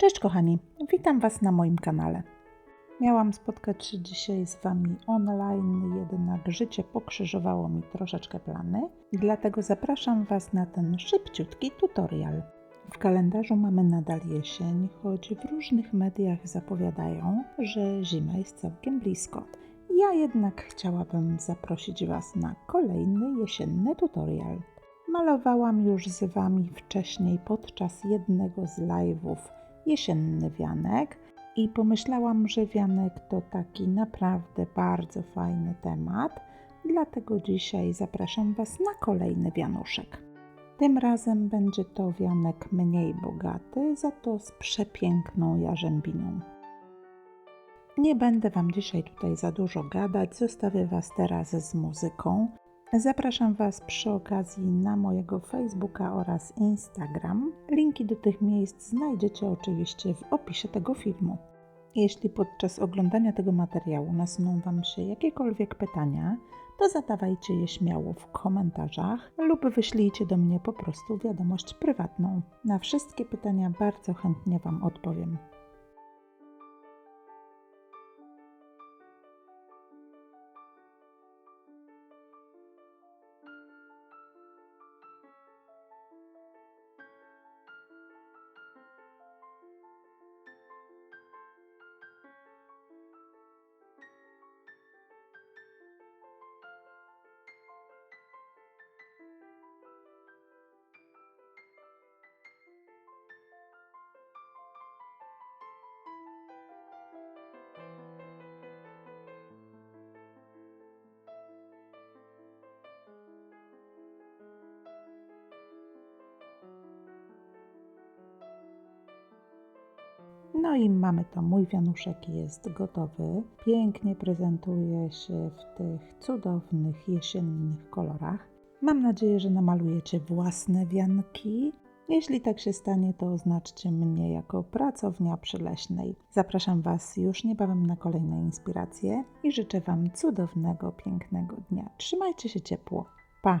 Cześć kochani, witam Was na moim kanale. Miałam spotkać się dzisiaj z Wami online, jednak życie pokrzyżowało mi troszeczkę plany, dlatego zapraszam Was na ten szybciutki tutorial. W kalendarzu mamy nadal jesień, choć w różnych mediach zapowiadają, że zima jest całkiem blisko. Ja jednak chciałabym zaprosić Was na kolejny jesienny tutorial. Malowałam już z Wami wcześniej podczas jednego z live'ów jesienny wianek i pomyślałam, że wianek to taki naprawdę bardzo fajny temat, dlatego dzisiaj zapraszam Was na kolejny wianuszek. Tym razem będzie to wianek mniej bogaty, za to z przepiękną jarzębiną. Nie będę Wam dzisiaj tutaj za dużo gadać, zostawię Was teraz z muzyką. Zapraszam Was przy okazji na mojego Facebooka oraz Instagram. Linki do tych miejsc znajdziecie oczywiście w opisie tego filmu. Jeśli podczas oglądania tego materiału nasuną Wam się jakiekolwiek pytania, to zadawajcie je śmiało w komentarzach lub wyślijcie do mnie po prostu wiadomość prywatną. Na wszystkie pytania bardzo chętnie Wam odpowiem. No i mamy to, mój wianuszek jest gotowy. Pięknie prezentuje się w tych cudownych jesiennych kolorach. Mam nadzieję, że namalujecie własne wianki. Jeśli tak się stanie, to oznaczcie mnie jako pracownia przyleśnej. Zapraszam Was już niebawem na kolejne inspiracje i życzę Wam cudownego, pięknego dnia. Trzymajcie się ciepło. Pa!